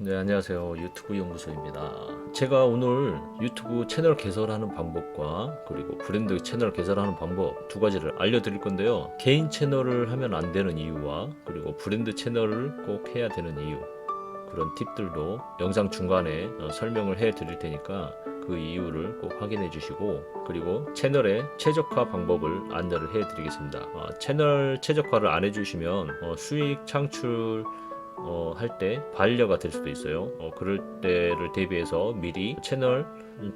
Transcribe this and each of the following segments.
네, 안녕하세요. 유튜브 연구소입니다. 제가 오늘 유튜브 채널 개설하는 방법과 그리고 브랜드 채널 개설하는 방법 두 가지를 알려드릴 건데요. 개인 채널을 하면 안 되는 이유와 그리고 브랜드 채널을 꼭 해야 되는 이유 그런 팁들도 영상 중간에 어, 설명을 해 드릴 테니까 그 이유를 꼭 확인해 주시고 그리고 채널의 최적화 방법을 안내를 해 드리겠습니다. 아, 채널 최적화를 안 해주시면 어, 수익 창출 어, 할 때 반려가 될 수도 있어요. 어, 그럴 때를 대비해서 미리 채널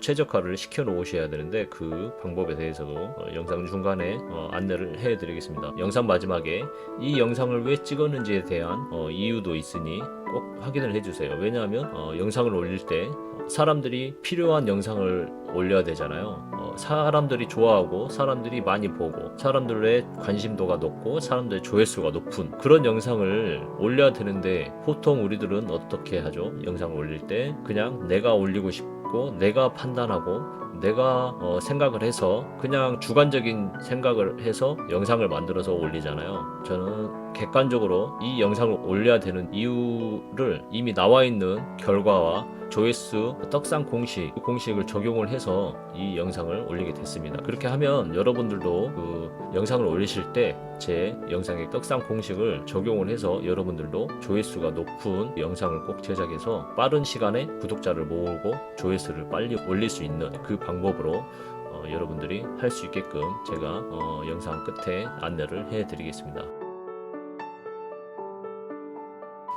최적화를 시켜 놓으셔야 되는데 그 방법에 대해서도 어, 영상 중간에 어, 안내를 해 드리겠습니다. 영상 마지막에 이 영상을 왜 찍었는지에 대한 어, 이유도 있으니 꼭 확인을 해 주세요. 왜냐하면 어, 영상을 올릴 때 사람들이 필요한 영상을 올려야 되잖아요. 어, 사람들이 좋아하고 사람들이 많이 보고 사람들의 관심도가 높고 사람들의 조회수가 높은 그런 영상을 올려야 되는데 보통 우리들은 어떻게 하죠? 영상을 올릴 때 그냥 내가 올리고 싶고 내가 판단하고 내가 어, 생각을 해서 그냥 주관적인 생각을 해서 영상을 만들어서 올리잖아요. 저는 객관적으로 이 영상을 올려야 되는 이유를 이미 나와 있는 결과와 조회수 떡상 공식 그 공식을 적용을 해서 이 영상을 올리게 됐습니다. 그렇게 하면 여러분들도 그 영상을 올리실 때 제 영상의 떡상 공식을 적용을 해서 여러분들도 조회수가 높은 영상을 꼭 제작해서 빠른 시간에 구독자를 모으고 조회수를 빨리 올릴 수 있는 그 방법으로 어, 여러분들이 할 수 있게끔 제가 어, 영상 끝에 안내를 해드리겠습니다.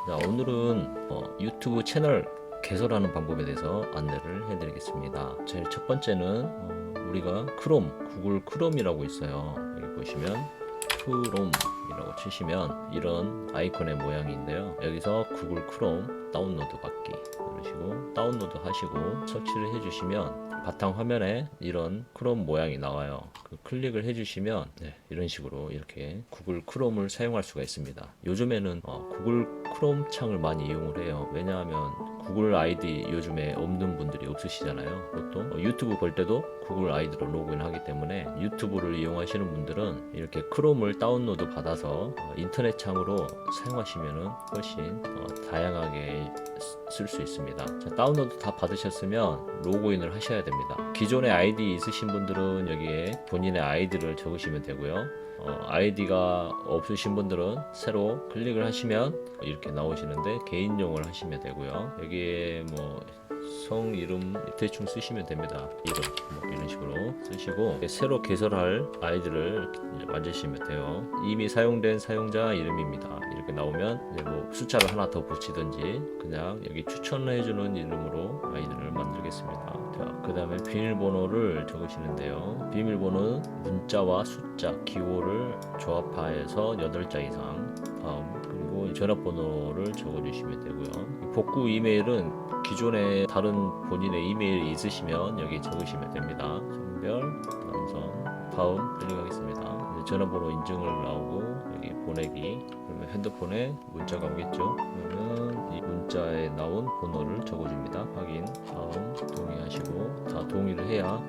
자, 오늘은 어, 유튜브 채널 개설하는 방법에 대해서 안내를 해드리겠습니다. 제일 첫 번째는 어, 우리가 크롬, 구글 크롬이라고 있어요. 여기 보시면 크롬이라고 치시면 이런 아이콘의 모양인데요. 여기서 구글 크롬 다운로드 받기 누르시고 다운로드 하시고 설치를 해주시면 바탕 화면에 이런 크롬 모양이 나와요. 그 클릭을 해주시면 네, 이런 식으로 이렇게 구글 크롬을 사용할 수가 있습니다. 요즘에는 어, 구글 크롬 창을 많이 이용을 해요. 왜냐하면 구글 아이디 요즘에 없는 분들이 없으시잖아요. 보통 어, 유튜브 볼 때도 구글 아이디로 로그인하기 때문에 유튜브를 이용하시는 분들은 이렇게 크롬을 다운로드 받아서 어, 인터넷 창으로 사용하시면 훨씬 어, 다양하게 쓸 수 있습니다. 자, 다운로드 다 받으셨으면 로그인을 하셔야 됩니다. 기존에 아이디 있으신 분들은 여기에 본인 의 아이디를 적으시면 되고요. 어, 아이디가 없으신 분들은 새로 클릭을 하시면 이렇게 나오시는데 개인용을 하시면 되고요. 여기에 뭐 성 이름 대충 쓰시면 됩니다. 이름 뭐 이런 식으로 쓰시고 새로 개설할 아이디를 만드시면 돼요. 이미 사용된 사용자 이름입니다. 이렇게 나오면 이제 뭐 숫자를 하나 더 붙이든지 그냥 여기 추천해주는 이름으로 아이디를 만들겠습니다. 자, 그 다음에 비밀번호를 적으시는데요. 비밀번호는 문자와 숫자, 기호를 조합하여서 8자 이상 다음 그리고 전화번호를 적어주시면 되고요. 복구 이메일은 기존에 다른 본인의 이메일이 있으시면 여기 적으시면 됩니다. 성별, 남성, 다음 클릭하겠습니다. 전화번호 인증을 나오고 여기 보내기 그러면 핸드폰에 문자가 오겠죠. 그러면 이 문자에 나온 번호를 적어줍니다. 확인, 다음 동의하시고 다 동의를 해야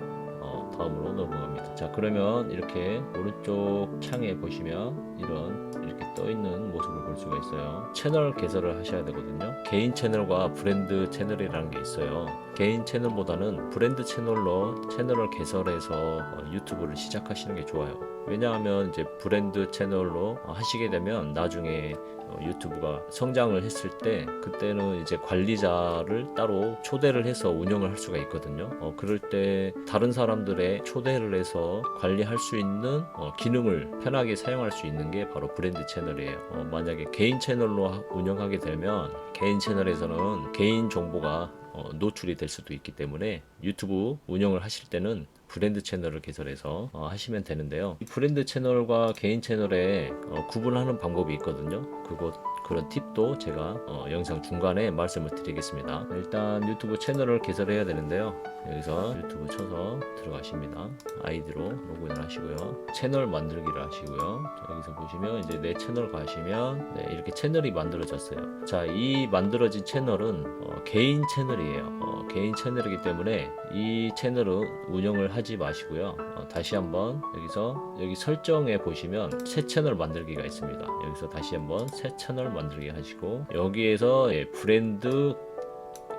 어, 다음으로 넘어갑니다. 자 그러면 이렇게 오른쪽 창에 보시면 이런 이렇게 떠 있는 모습을 볼 수가 있어요. 채널 개설을 하셔야 되거든요. 개인 채널과 브랜드 채널이라는 게 있어요. 개인 채널보다는 브랜드 채널로 채널을 개설해서 어, 유튜브를 시작하시는 게 좋아요. 왜냐하면 이제 브랜드 채널로 하시게 되면 나중에 어, 유튜브가 성장을 했을 때 그때는 이제 관리자를 따로 초대를 해서 운영을 할 수가 있거든요. 어, 그럴 때 다른 사람들의 초대를 해서 관리할 수 있는 어, 기능을 편하게 사용할 수 있는 게 바로 브랜드 채널이에요. 어, 만약에 개인 채널로 하- 운영하게 되면 개인 채널에서는 개인 정보가 어, 노출이 될 수도 있기 때문에 유튜브 운영을 하실 때는 브랜드 채널을 개설해서 어, 하시면 되는데요. 이 브랜드 채널과 개인 채널에 어, 구분하는 방법이 있거든요. 그것 그런 팁도 제가 어, 영상 중간에 말씀을 드리겠습니다. 일단 유튜브 채널을 개설해야 되는데요. 여기서 유튜브 쳐서 들어가십니다. 아이디로 로그인을 하시고요. 채널 만들기를 하시고요. 자, 여기서 보시면 이제 내 채널 가시면 네, 이렇게 채널이 만들어졌어요. 자, 이 만들어진 채널은 어, 개인 채널이에요. 어, 개인 채널이기 때문에 이 채널은 운영을 하지 마시고요. 어, 다시 한번 여기서 여기 설정에 보시면 새 채널 만들기가 있습니다. 여기서 다시 한번 새 채널 만들기 하시고 여기에서 예, 브랜드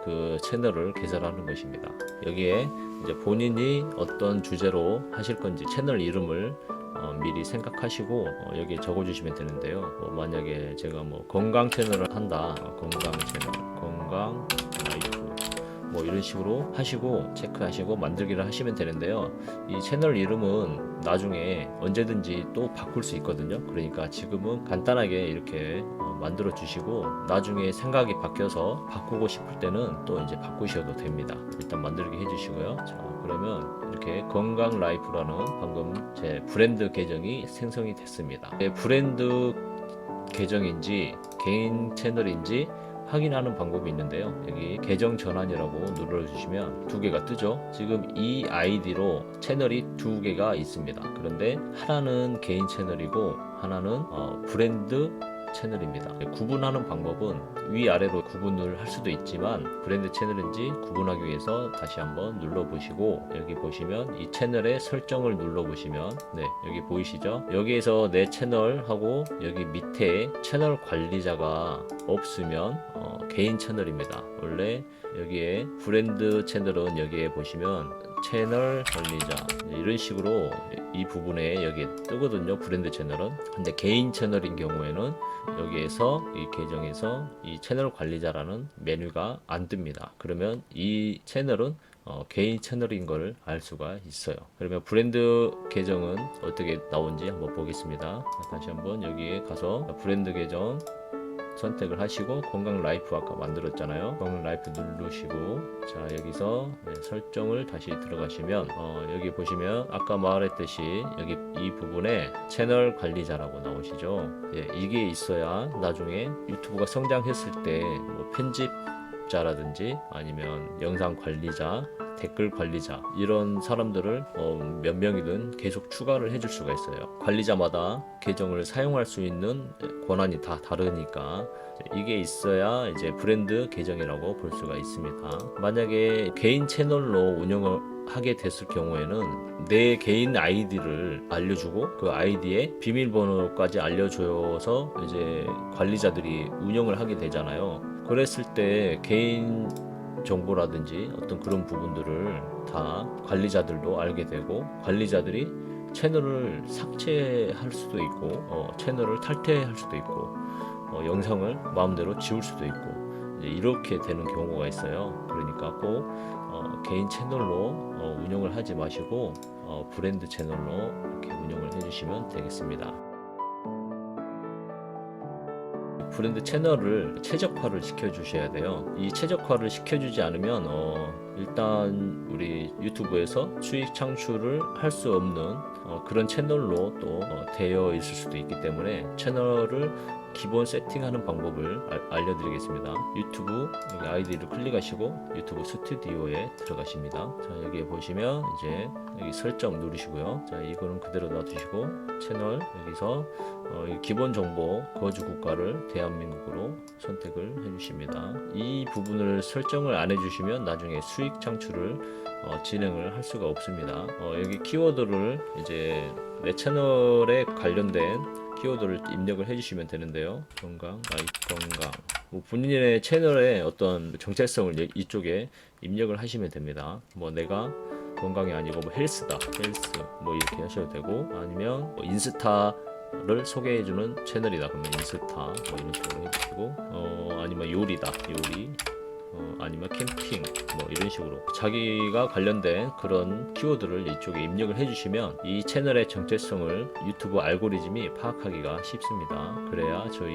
그 채널을 개설하는 것입니다. 여기에 이제 본인이 어떤 주제로 하실 건지 채널 이름을 어, 미리 생각하시고 어, 여기에 적어주시면 되는데요. 뭐 만약에 제가 뭐 건강 채널을 한다, 어, 건강 채널, 건강 뭐 이런 식으로 하시고 체크하시고 만들기를 하시면 되는데요. 이 채널 이름은 나중에 언제든지 또 바꿀 수 있거든요. 그러니까 지금은 간단하게 이렇게 어, 만들어 주시고 나중에 생각이 바뀌어서 바꾸고 싶을 때는 또 이제 바꾸셔도 됩니다. 일단 만들게 해주시고요. 자 그러면 이렇게 건강 라이프라는 방금 제 브랜드 계정이 생성이 됐습니다. 제 브랜드 계정인지 개인 채널인지 확인하는 방법이 있는데요. 여기 계정 전환이라고 눌러주시면 두 개가 뜨죠. 지금 이 아이디로 채널이 두 개가 있습니다. 그런데 하나는 개인 채널이고 하나는 어, 브랜드 채널입니다. 구분하는 방법은 위아래로 구분을 할 수도 있지만 브랜드 채널인지 구분하기 위해서 다시 한번 눌러보시고 여기 보시면 이 채널의 설정을 눌러보시면 네 여기 보이시죠? 여기에서 내 채널하고 여기 밑에 채널 관리자가 없으면 어, 개인 채널입니다. 원래 여기에 브랜드 채널은 여기에 보시면 채널 관리자. 이런 식으로 이 부분에 여기 뜨거든요 브랜드 채널은. 근데 개인 채널인 경우에는 여기에서 이 계정에서 이 채널 관리자라는 메뉴가 안 뜹니다. 그러면 이 채널은 어, 개인 채널인 걸 알 수가 있어요. 그러면 브랜드 계정은 어떻게 나온지 한번 보겠습니다. 다시 한번 여기에 가서 브랜드 계정 선택을 하시고 건강 라이프 아까 만들었잖아요. 건강 라이프 누르시고 자 여기서 네, 설정을 다시 들어가시면 어, 여기 보시면 아까 말했듯이 여기 이 부분에 채널 관리자라고 나오시죠. 예, 이게 있어야 나중에 유튜브가 성장했을 때 뭐 편집자라든지 아니면 영상 관리자 댓글 관리자 이런 사람들을 어, 몇 명이든 계속 추가를 해줄 수가 있어요. 관리자마다 계정을 사용할 수 있는 권한이 다 다르니까 이게 있어야 이제 브랜드 계정이라고 볼 수가 있습니다. 만약에 개인 채널로 운영을 하게 됐을 경우에는 내 개인 아이디를 알려주고 그 아이디에 비밀번호까지 알려줘서 이제 관리자들이 운영을 하게 되잖아요. 그랬을 때 개인 정보라든지 어떤 그런 부분들을 다 관리자들도 알게 되고 관리자들이 채널을 삭제할 수도 있고 어, 채널을 탈퇴할 수도 있고 어, 영상을 마음대로 지울 수도 있고 이렇게 되는 경우가 있어요. 그러니까 꼭 어, 개인 채널로 어, 운영을 하지 마시고 어, 브랜드 채널로 이렇게 운영을 해주시면 되겠습니다. 브랜드 채널을 최적화를 시켜주셔야 돼요. 이 최적화를 시켜주지 않으면 어, 일단 우리 유튜브에서 수익 창출을 할 수 없는 어, 그런 채널로 또 어, 되어 있을 수도 있기 때문에 채널을 기본 세팅하는 방법을 알, 알려드리겠습니다. 유튜브 아이디를 클릭하시고 유튜브 스튜디오에 들어가십니다. 자 여기에 보시면 이제 여기 설정 누르시고요. 자 이거는 그대로 놔두시고 채널 여기서 어, 이 기본 정보 거주 국가를 대한민국으로 선택을 해주십니다. 이 부분을 설정을 안 해주시면 나중에 수익 창출을 어, 진행을 할 수가 없습니다. 어, 여기 키워드를 이제 내 채널에 관련된 키워드를 입력을 해주시면 되는데요. 건강, 라이프 건강. 뭐 본인의 채널의 어떤 정체성을 이- 이쪽에 입력을 하시면 됩니다. 뭐 내가 건강이 아니고 뭐 헬스다, 헬스 뭐 이렇게 하셔도 되고 아니면 뭐 인스타 를 소개해주는 채널이다 그러면 인스타 뭐 이런 식으로 해주시고 어 아니면 요리다, 요리 어, 아니면 캠핑 뭐 이런 식으로 자기가 관련된 그런 키워드를 이쪽에 입력을 해주시면 이 채널의 정체성을 유튜브 알고리즘이 파악하기가 쉽습니다. 그래야 저희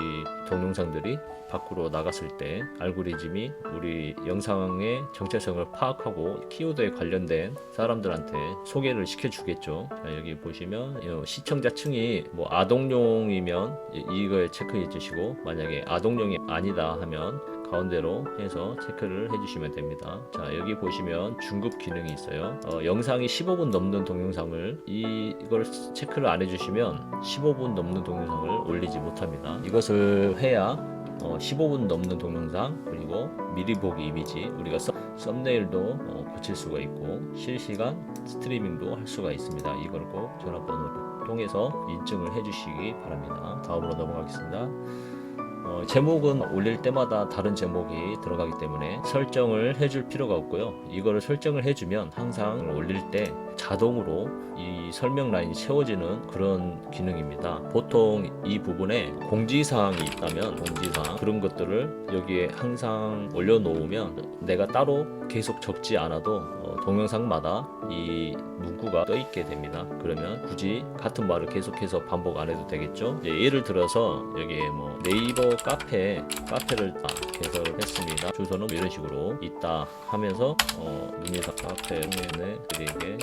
동영상들이 밖으로 나갔을 때 알고리즘이 우리 영상의 정체성을 파악하고 키워드에 관련된 사람들한테 소개를 시켜주겠죠. 자, 여기 보시면 어, 시청자층이 뭐 아동용이면 이- 이걸 체크해 주시고 만약에 아동용이 아니다 하면 가운데로 해서 체크를 해주시면 됩니다. 자 여기 보시면 중급 기능이 있어요. 어, 영상이 15분 넘는 동영상을 이, 이걸 체크를 안 해주시면 15분 넘는 동영상을 올리지 못합니다. 이것을 해야 어, 15분 넘는 동영상 그리고 미리 보기 이미지 우리가 썸, 썸네일도 어, 고칠 수가 있고 실시간 스트리밍도 할 수가 있습니다. 이걸 꼭 전화번호를 통해서 인증을 해주시기 바랍니다. 다음으로 넘어가겠습니다. 어, 제목은 올릴 때마다 다른 제목이 들어가기 때문에 설정을 해줄 필요가 없고요. 이거를 설정을 해주면 항상 올릴 때 자동으로 이 설명 라인이 채워지는 그런 기능입니다. 보통 이 부분에 공지사항이 있다면 공지사항 그런 것들을 여기에 항상 올려놓으면 내가 따로 계속 적지 않아도 어, 동영상마다 이 문구가 떠 있게 됩니다. 그러면 굳이 같은 말을 계속해서 반복 안 해도 되겠죠? 예를 들어서 여기에 뭐 네이버 카페 카페를 아, 개설을 했습니다. 주소는 뭐 이런 식으로 있다 하면서 어, 문의사 카페 에 드리게.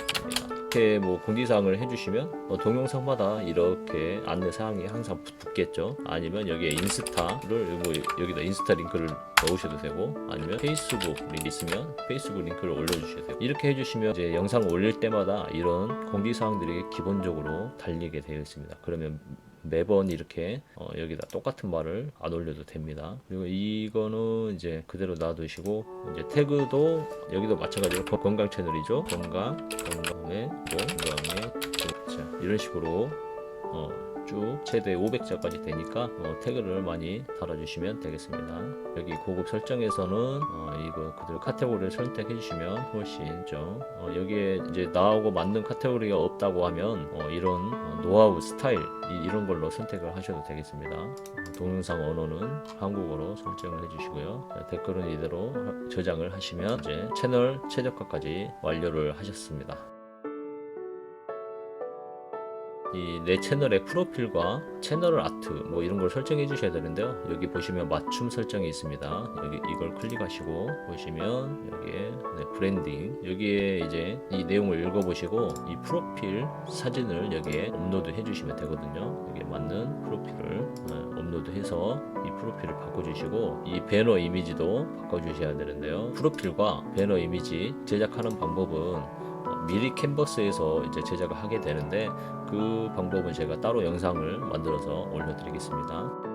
이렇게 뭐 공지사항을 해주시면 어, 동영상마다 이렇게 안내 사항이 항상 붙- 붙겠죠. 아니면 여기에 인스타를 뭐 여기다 인스타 링크를 넣으셔도 되고 아니면 페이스북 링크 있으면 페이스북 링크를 올려주셔도 되고 이렇게 해주시면 이제 영상 올릴 때마다 이런 공지사항들이 기본적으로 달리게 되어 있습니다. 그러면 매번 이렇게 어, 여기다 똑같은 말을 안 올려도 됩니다. 그리고 이거는 이제 그대로 놔두시고 이제 태그도 여기도 마찬가지로 건- 건강 채널이죠. 건강 건강의 뭐 건강의 뭐, 자, 이런 식으로 어, 쭉 최대 500자까지 되니까 어, 태그를 많이 달아주시면 되겠습니다. 여기 고급 설정에서는 어, 이거 그대로 카테고리를 선택해 주시면 훨씬 좀 어, 여기에 이제 나하고 맞는 카테고리가 없다고 하면 어, 이런 어, 노하우 스타일 이, 런 걸로 선택을 하셔도 되겠습니다. 어, 동영상 언어는 한국어로 설정을 해주시고요. 자, 댓글은 이대로 하- 저장을 하시면 이제 채널 최적화까지 완료를 하셨습니다. 이 내 채널의 프로필과 채널 아트 뭐 이런 걸 설정해 주셔야 되는데요. 여기 보시면 맞춤 설정이 있습니다. 여기 이걸 클릭하시고 보시면 여기에 네, 브랜딩 여기에 이제 이 내용을 읽어보시고 이 프로필 사진을 여기에 업로드 해주시면 되거든요. 여기에 맞는 프로필을 네, 업로드해서 이 프로필을 바꿔주시고 이 배너 이미지도 바꿔주셔야 되는데요. 프로필과 배너 이미지 제작하는 방법은 어, 미리 캔버스에서 이제 제작을 하게 되는데 그 방법은 제가 따로 영상을 만들어서 올려드리겠습니다.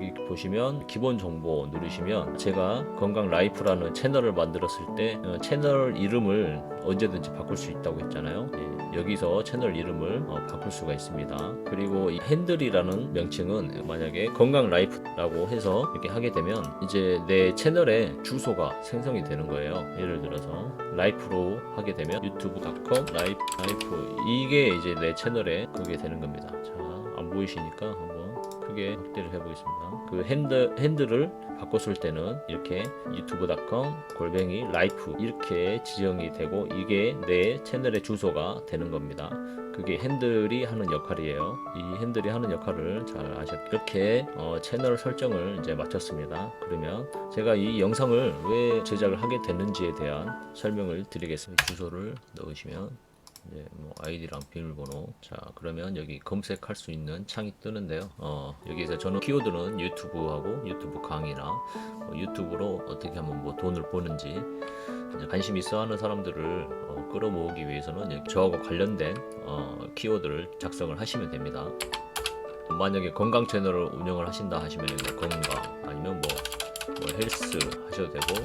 여기 보시면 기본 정보 누르시면 제가 건강 라이프라는 채널을 만들었을 때 어, 채널 이름을 언제든지 바꿀 수 있다고 했잖아요. 예, 여기서 채널 이름을 어, 바꿀 수가 있습니다. 그리고 이 핸들이라는 명칭은 만약에 건강 라이프라고 해서 이렇게 하게 되면 이제 내 채널의 주소가 생성이 되는 거예요. 예를 들어서 라이프로 하게 되면 유튜브.com 라이프 라이프 이게 이제 내 채널에 그게 되는 겁니다. 자, 안 보이시니까 크게 확대를 해보겠습니다. 그 핸들 핸들을 바꿨을 때는 이렇게 유튜브.com 골뱅이 라이프 이렇게 지정이 되고 이게 내 채널의 주소가 되는 겁니다. 그게 핸들이 하는 역할이에요. 이 핸들이 하는 역할을 잘 아셨. 이렇게 어, 채널 설정을 이제 마쳤습니다. 그러면 제가 이 영상을 왜 제작을 하게 됐는지에 대한 설명을 드리겠습니다. 주소를 넣으시면 이제 뭐 아이디랑 비밀번호. 자 그러면 여기 검색할 수 있는 창이 뜨는데요. 어 여기서 저는 키워드는 유튜브하고 유튜브 강의나 뭐 유튜브로 어떻게 하면 뭐 돈을 버는지 관심 있어 하는 사람들을 어, 끌어모으기 위해서는 저하고 관련된 어, 키워드를 작성을 하시면 됩니다. 만약에 건강 채널을 운영을 하신다 하시면 건강 아니면 뭐, 뭐 헬스 하셔도 되고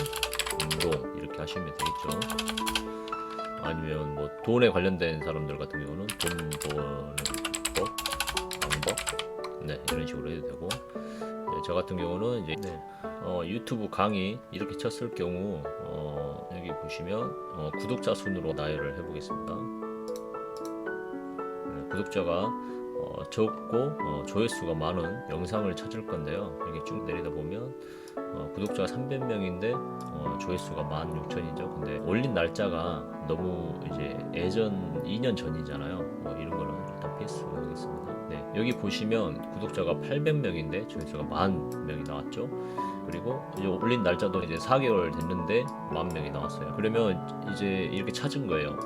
운동 이렇게 하시면 되겠죠 아니면 뭐 돈에 관련된 사람들 같은 경우는 돈 버는 법, 방법, 네 이런 식으로 해도 되고 네, 저 같은 경우는 이제 네, 어, 유튜브 강의 이렇게 쳤을 경우 어, 여기 보시면 어, 구독자 순으로 나열을 해보겠습니다. 네, 구독자가 어, 적고 어, 조회수가 많은 영상을 찾을 건데요. 이렇게 쭉 내리다 보면 어, 구독자가 300명인데 어, 조회수가 16,000이죠. 근데 올린 날짜가 너무 이제 예전 2년 전이잖아요. 뭐 이런 거는 일단 패스하겠습니다. 네, 여기 보시면 구독자가 800명인데 조회수가 만 명이 나왔죠. 그리고 이제 올린 날짜도 이제 4개월 됐는데 만 명이 나왔어요. 그러면 이제 이렇게 찾은 거예요.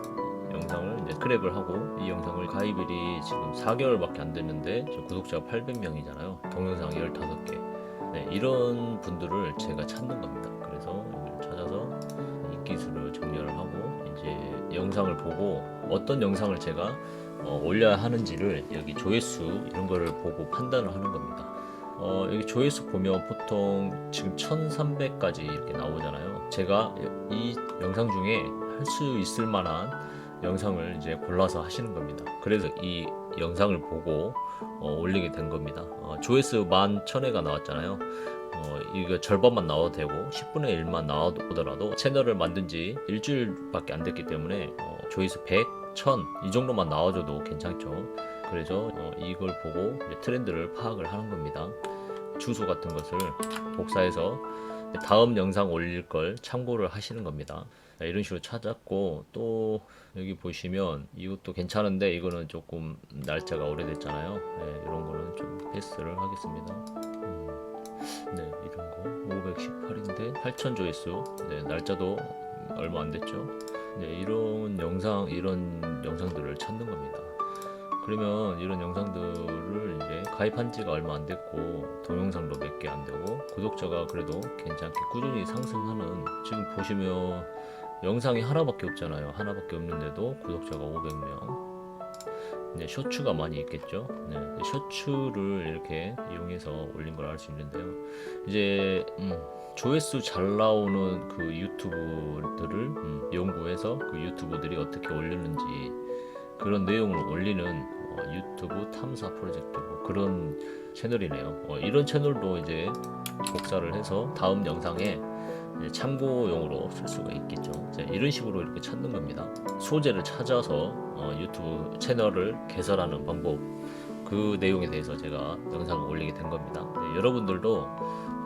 영상을 이제 크랩을 하고 이 영상을 가입일이 지금 4개월밖에 안 됐는데 저 구독자가 800명이잖아요. 동영상 15개. 네, 이런 분들을 제가 찾는 겁니다. 그래서 찾아서 인기수를 정렬을 하고 이제 영상을 보고 어떤 영상을 제가 어, 올려야 하는지를 여기 조회수 이런 거를 보고 판단을 하는 겁니다. 어, 여기 조회수 보면 보통 지금 1300까지 이렇게 나오잖아요. 제가 이 영상 중에 할 수 있을 만한 영상을 이제 골라서 하시는 겁니다. 그래서 이 영상을 보고 어, 올리게 된 겁니다. 어, 조회수 만 천회가 나왔잖아요. 어, 이거 절반만 나와도 되고 10분의 1만 나오더라도 채널을 만든 지 일주일밖에 안 됐기 때문에 어, 조회수 100, 1000 이 정도만 나와줘도 괜찮죠. 그래서 어, 이걸 보고 트렌드를 파악을 하는 겁니다. 주소 같은 것을 복사해서 다음 영상 올릴 걸 참고를 하시는 겁니다. 자, 이런 식으로 찾았고 또 여기 보시면 이것도 괜찮은데 이거는 조금 날짜가 오래됐잖아요. 네, 이런 거는 좀 패스를 하겠습니다. 음, 네, 이런 거 518인데 8천 조회수. 네, 날짜도 얼마 안 됐죠. 네, 이런 영상 이런 영상들을 찾는 겁니다. 그러면 이런 영상들을 이제 가입한 지가 얼마 안 됐고 동영상도 몇 개 안 되고 구독자가 그래도 괜찮게 꾸준히 상승하는 지금 보시면 영상이 하나밖에 없잖아요. 하나밖에 없는데도 구독자가 500명. 네, 쇼츠가 많이 있겠죠. 네, 쇼츠를 이렇게 이용해서 올린 걸 알 수 있는데요. 이제 음, 조회수 잘 나오는 그 유튜브들을 음, 연구해서 그 유튜브들이 어떻게 올렸는지 그런 내용을 올리는 어, 유튜브 탐사 프로젝트 뭐 그런 채널이네요. 어, 이런 채널도 이제 복사를 해서 다음 영상에 참고용으로 쓸 수가 있겠죠. 이런 식으로 이렇게 찾는 겁니다. 소재를 찾아서 어, 유튜브 채널을 개설하는 방법 그 내용에 대해서 제가 영상을 올리게 된 겁니다. 네, 여러분들도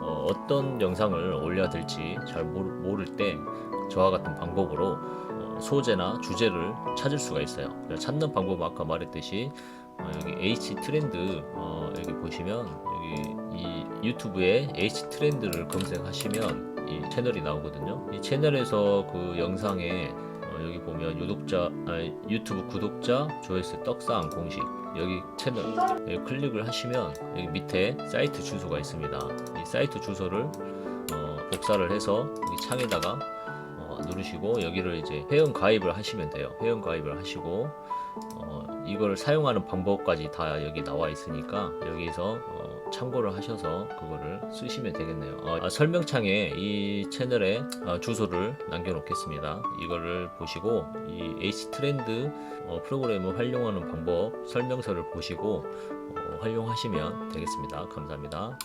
어, 떤 영상을 올려야 될지 잘 모르, 모를 때 저와 같은 방법으로 어, 소재나 주제를 찾을 수가 있어요. 찾는 방법 은 아까 말했듯이 어, 여기 H 트렌드 어, 여기 보시면 여기 이 유튜브에 H 트렌드를 검색하시면 이 채널이 나오거든요. 이 채널에서 그 영상에 어, 여기 보면 유독자 아니, 유튜브 구독자 조회수 떡상 공식 여기 채널 클릭을 하시면 여기 밑에 사이트 주소가 있습니다. 이 사이트 주소를 어, 복사를 해서 이 창에다가 어, 누르시고 여기를 이제 회원 가입을 하시면 돼요. 회원 가입을 하시고 어, 이걸 사용하는 방법까지 다 여기 나와 있으니까 여기서 어, 참고를 하셔서 그거를 쓰시면 되겠네요. 어, 아, 설명창에 이 채널에 어, 주소를 남겨놓겠습니다. 이거를 보시고 이 H 트렌드 어, 프로그램을 활용하는 방법 설명서를 보시고 어, 활용하시면 되겠습니다. 감사합니다.